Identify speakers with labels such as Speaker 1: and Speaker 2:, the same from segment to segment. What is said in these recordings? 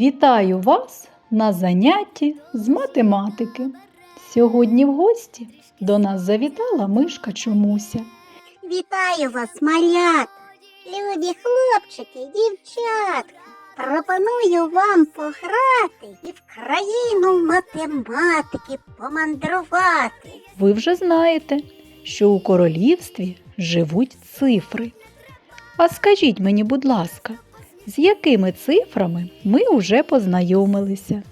Speaker 1: Вітаю вас на занятті з математики. Сьогодні в гості до нас завітала мишка Чомуся.
Speaker 2: Вітаю вас, малята, любі хлопчики, дівчатка. Пропоную вам пограти і в країну математики помандрувати.
Speaker 1: Ви вже знаєте, що у королівстві живуть цифри. А скажіть мені, будь ласка, з якими цифрами ми вже познайомилися?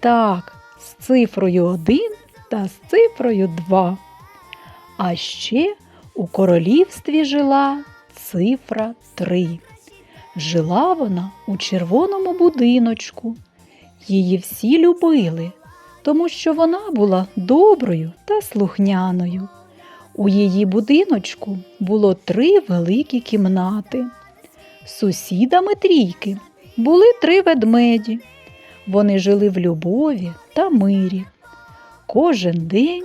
Speaker 1: Так, з цифрою 1 та з цифрою 2. А ще у королівстві жила цифра 3. Жила вона у червоному будиночку. Її всі любили, тому що вона була доброю та слухняною. У її будиночку було три великі кімнати. Сусідами трійки були три ведмеді. Вони жили в любові та мирі. Кожен день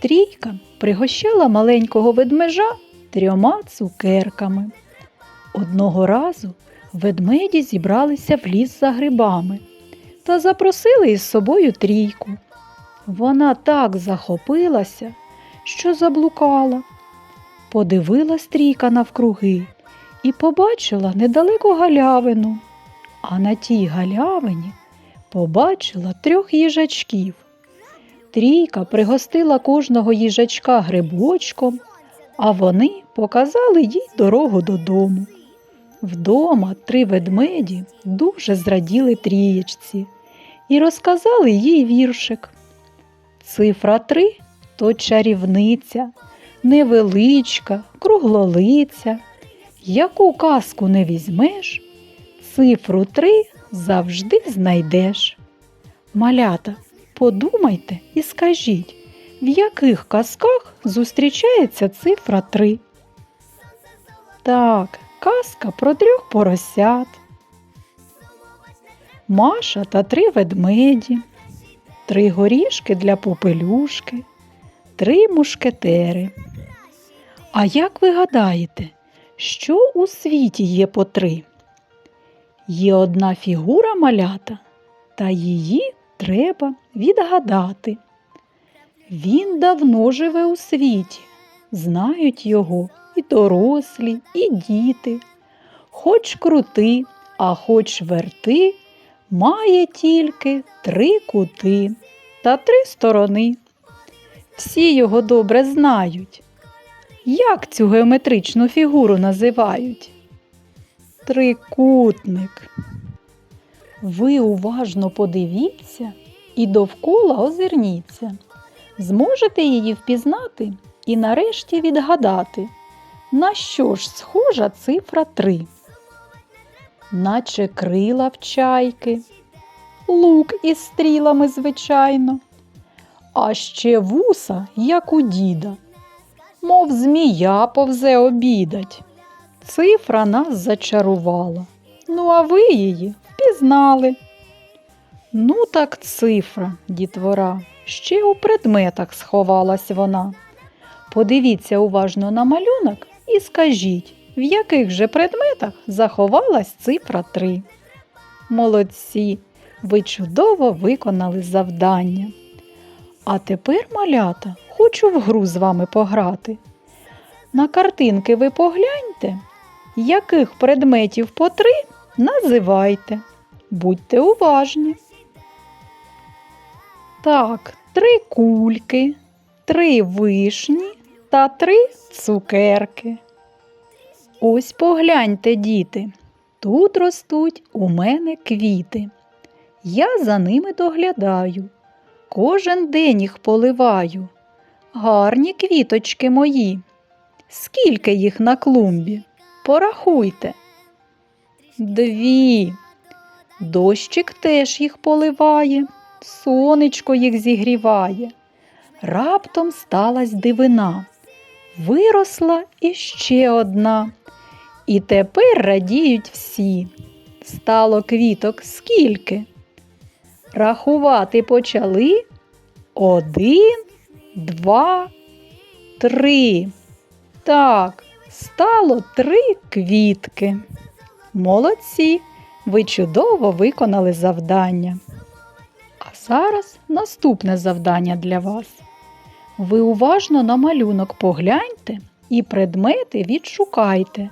Speaker 1: трійка пригощала маленького ведмежа трьома цукерками. Одного разу ведмеді зібралися в ліс за грибами та запросили із собою трійку. Вона так захопилася, що заблукала. Подивилась трійка навкруги і побачила недалеко галявину, а на тій галявині побачила трьох їжачків. Трійка пригостила кожного їжачка грибочком, а вони показали їй дорогу додому. Вдома три ведмеді дуже зраділи трієчці і розказали їй віршик. Цифра три то чарівниця, невеличка, круглолиця. Яку казку не візьмеш, цифру три завжди знайдеш. Малята, подумайте і скажіть, в яких казках зустрічається цифра три? Так, казка про трьох поросят. Маша та три ведмеді, три горішки для попелюшки, три мушкетери. А як ви гадаєте, що у світі є по три? Є одна фігура малята, та її треба відгадати. Він давно живе у світі, знають його і дорослі, і діти. Хоч крути, а хоч верти, має тільки три кути та три сторони. Всі його добре знають. Як цю геометричну фігуру називають? Трикутник. Ви уважно подивіться і довкола озирніться. Зможете її впізнати і нарешті відгадати, на що ж схожа цифра 3? Наче крила в чайки, лук із стрілами, звичайно, а ще вуса, як у діда мов змія повзе обідать. Цифра нас зачарувала. Ну, а ви її впізнали. Ну, так цифра, дітвора, ще у предметах сховалась вона. Подивіться уважно на малюнок і скажіть, в яких же предметах заховалась цифра 3. Молодці, ви чудово виконали завдання. А тепер, малята, хочу в гру з вами пограти. На картинки ви погляньте, яких предметів по три називайте. Будьте уважні. Так, три кульки, три вишні та три цукерки. Ось погляньте, діти, тут ростуть у мене квіти. Я за ними доглядаю. Кожен день їх поливаю. Гарні квіточки мої. Скільки їх на клумбі? Порахуйте. Дві. Дощик теж їх поливає, сонечко їх зігріває. Раптом сталась дивина. Виросла іще одна. І тепер радіють всі. Стало квіток скільки? Рахувати почали один, два, три. Так, стало три квітки. Молодці. Ви чудово виконали завдання. А зараз наступне завдання для вас. Ви уважно на малюнок погляньте і предмети відшукайте.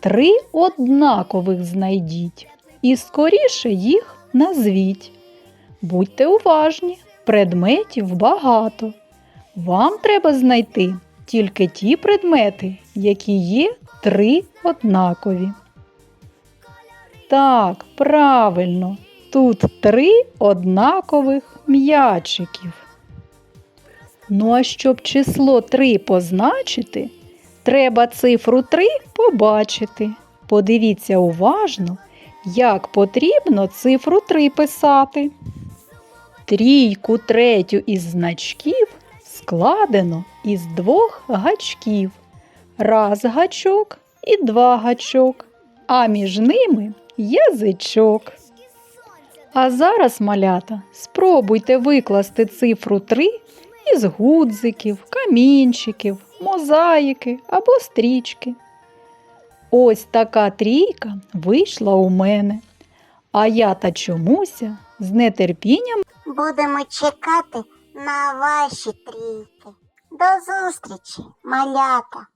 Speaker 1: Три однакових знайдіть і скоріше їх назвіть. Будьте уважні, предметів багато. Вам треба знайти тільки ті предмети, які є три однакові. Так, правильно, тут три однакових м'ячиків. Ну а щоб число 3 позначити, треба цифру 3 побачити. Подивіться уважно, як потрібно цифру 3 писати. Трійку третю із значків складено із двох гачків. Раз гачок і два гачок, а між ними язичок. А зараз, малята, спробуйте викласти цифру 3 із гудзиків, камінчиків, мозаїки або стрічки. Ось така трійка вийшла у мене, а я та чомуся з нетерпінням
Speaker 2: Будемо чекати на ваші трійки. До зустрічі, малята!